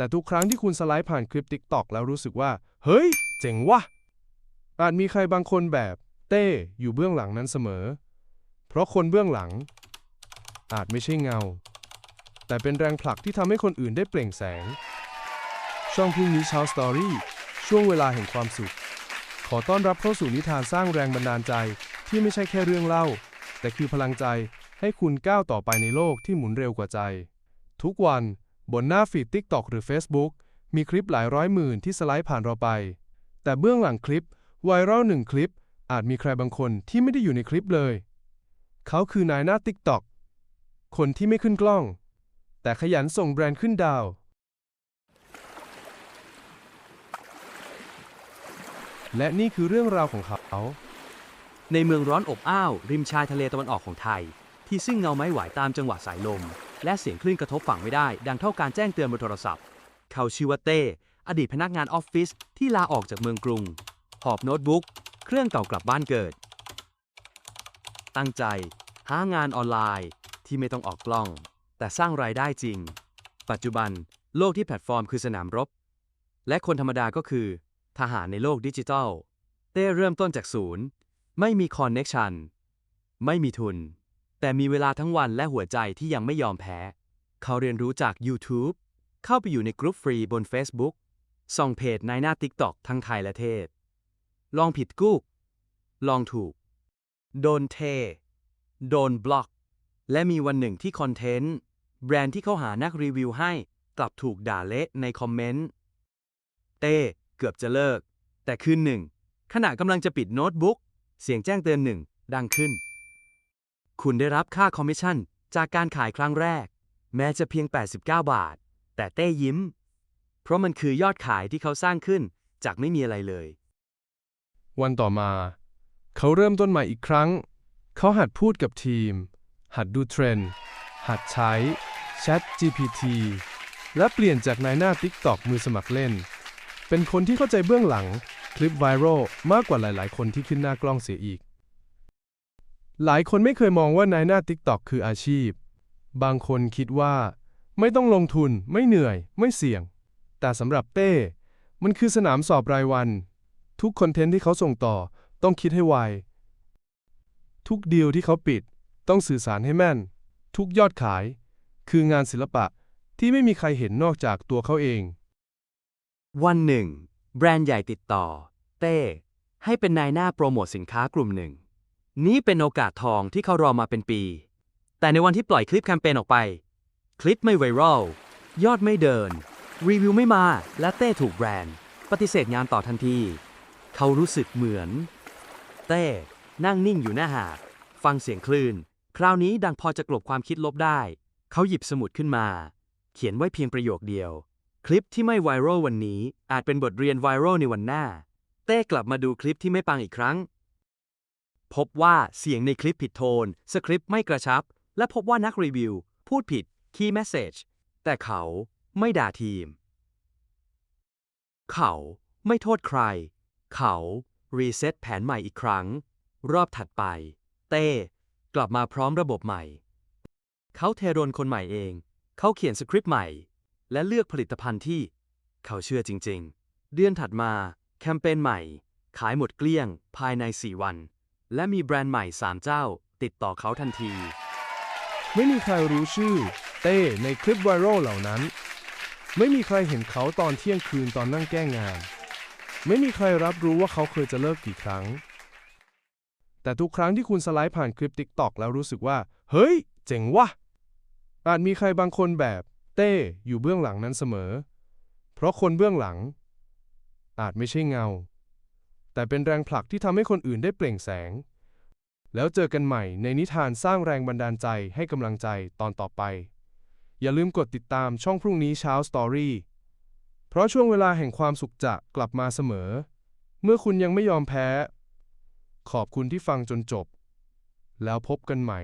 แต่ทุกครั้งที่คุณสไลด์ผ่านคลิป TikTok แล้วรู้สึกว่า เฮ้ย เจ๋งวะอาจมีใครบางคนแบบเต้อยู่เบื้องหลังนั้นเสมอ เพราะคนเบื้องหลัง อาจไม่ใช่เงา แต่เป็นแรงผลักที่ทำให้คนอื่นได้เปล่งแสง ช่องพรุ่งนี้เช้าสตอรี่ช่วงเวลาแห่งความสุข ขอต้อนรับเข้าสู่นิทานสร้างแรงบันดาลใจที่ไม่ใช่แค่เรื่องเล่า แต่คือพลังใจให้คุณก้าวต่อไปในโลกที่หมุนเร็วกว่าใจ ทุกวัน บนหน้าฟีด TikTok หรือ Facebook มีคลิปหลายร้อยหมื่นที่สไลด์ผ่านเราไป แต่เบื้องหลังคลิปไวรัลหนึ่งคลิป อาจมีใครบางคนที่ไม่ได้อยู่ในคลิปเลย เขาคือนายหน้า TikTok คนที่ไม่ขึ้นกล้อง แต่ขยันส่งแบรนด์ขึ้นดาว และนี่คือเรื่องราวของเขา ในเมืองร้อนอบอ้าว ริมชายทะเลตะวันออกของไทย ที่ซึ่งเงาไม้ไหวตามจังหวะสายลม และเสียงคลื่นกระทบฝั่งไม่ได้ ดังเท่าการแจ้งเตือนบนโทรศัพท์ เขาชื่อว่าเต้ อดีตพนักงานออฟฟิศที่ลาออกจากเมืองกรุง หอบโน้ตบุ๊ก เครื่องเก่ากลับบ้านเกิด ตั้งใจ หางานออนไลน์ ที่ไม่ต้องออกกล้อง แต่สร้างรายได้จริง ปัจจุบันโลกที่แพลตฟอร์มคือสนามรบ และคนธรรมดาก็คือ ทหารในโลกดิจิทัล เต้เริ่มต้นจากศูนย์ ไม่มีคอนเน็กชันไม่มีทุน แต่มีเวลาทั้งวันและหัวใจที่ยังไม่ยอมแพ้ เขาเรียนรู้จาก YouTube เข้าไปอยู่ในกลุ่มฟรีบน Facebook ส่องเพจในหน้า TikTok ทั้งไทยและเทศ ลองผิดกูกลองถูก โดนเท โดนบล็อก และมีวันหนึ่งที่คอนเทนต์แบรนด์ที่เขาหานักรีวิวให้กลับถูกด่าเละในคอมเมนต์ เต้เกือบจะเลิก แต่คืนหนึ่งขณะกำลังจะปิดโน้ตบุ๊ก เสียงแจ้งเตือนหนึ่งดังขึ้น คุณได้รับค่าคอมมิชชั่นจากการขายครั้งแรก แม้จะเพียง 89 บาท แต่เต้ยิ้ม เพราะมันคือยอดขายที่เขาสร้างขึ้นจากไม่มีอะไรเลย วันต่อมา เขาเริ่มต้นใหม่อีกครั้ง เขาหัดพูดกับทีม หัดดูเทรนด์ หัดใช้ Chat GPT และเปลี่ยนจากนายหน้า TikTok มือสมัครเล่น เป็นคนที่เข้าใจเบื้องหลัง คลิปไวรัลมากกว่าหลาย ๆ คนที่ขึ้นหน้ากล้องเสียอีก หลายคนไม่เคยมองว่านายหน้า TikTok คืออาชีพ บางคนคิดว่า ไม่ต้องลงทุน ไม่เหนื่อย ไม่เสี่ยง แต่สำหรับเต้ มันคือสนามสอบรายวัน ทุกคอนเทนต์ที่เขาส่งต่อ ต้องคิดให้ไว ทุกดีลที่เขาปิด ต้องสื่อสารให้แม่น ทุกยอดขาย คืองานศิลปะที่ไม่มีใครเห็นนอกจากตัวเขาเอง วันหนึ่ง แบรนด์ใหญ่ติดต่อ เต้ ให้เป็นนายหน้าโปรโมทสินค้ากลุ่มหนึ่ง นี้เป็นโอกาสทองที่เขารอมาเป็นปี แต่ในวันที่ปล่อยคลิปแคมเปญออกไป คลิปไม่ไวรัล ยอดไม่เดิน รีวิวไม่มา และเต้ถูกแบรนด์ ปฏิเสธงานต่อทันที เขารู้สึกเหมือน เต้นั่งนิ่งอยู่หน้าหาด ฟังเสียงคลื่น คราวนี้ดังพอจะกลบความคิดลบได้ เขาหยิบสมุดขึ้นมา เขียนไว้เพียงประโยคเดียว คลิปที่ไม่ไวรัลวันนี้อาจเป็นบทเรียนไวรัลในวันหน้า เต้กลับมาดูคลิปที่ไม่ปังอีกครั้ง พบว่าเสียงในคลิปผิดโทน สคริปต์ไม่กระชับ และพบว่านักรีวิว พูดผิด Key Message แต่เขาไม่ด่าทีม เขาไม่โทษใคร เขารีเซ็ตแผนใหม่อีกครั้ง รอบถัดไป เต้ กลับมาพร้อมระบบใหม่ เขาเทรนคนใหม่เอง เขาเขียนสคริปต์ใหม่ และเลือกผลิตภัณฑ์ที่ เขาเชื่อจริง ๆ เดือนถัดมา แคมเปญใหม่ ขายหมดเกลี้ยง ภายใน 4 วัน และมีแบรนด์ใหม่ 3 เจ้า ติดต่อเขาทันที ไม่มีใครรู้ชื่อ เต้ในคลิปไวรัลเหล่านั้น ไม่มีใครเห็นเขาตอนเที่ยงคืนตอนนั่งแก้งาน ไม่มีใครรับรู้ว่าเขาเคยจะเลิกกี่ครั้ง แต่ทุกครั้งที่คุณสไลด์ผ่านคลิป TikTok แล้วรู้สึกว่า เฮ้ย เจ๋งวะอาจมีใครบางคนแบบเต้อยู่เบื้องหลังนั้นเสมอ เพราะคนเบื้องหลัง อาจไม่ใช่เงา แต่เป็นแรงผลักที่ทำให้คนอื่นได้เปล่งแสง แล้วเจอกันใหม่ในนิทานสร้างแรงบันดาลใจให้กำลังใจตอนต่อไป อย่าลืมกดติดตามช่องพรุ่งนี้เช้าสตอรี่เพราะช่วงเวลาแห่งความสุขจะกลับมาเสมอ เมื่อคุณยังไม่ยอมแพ้ ขอบคุณที่ฟังจนจบ แล้วพบกันใหม่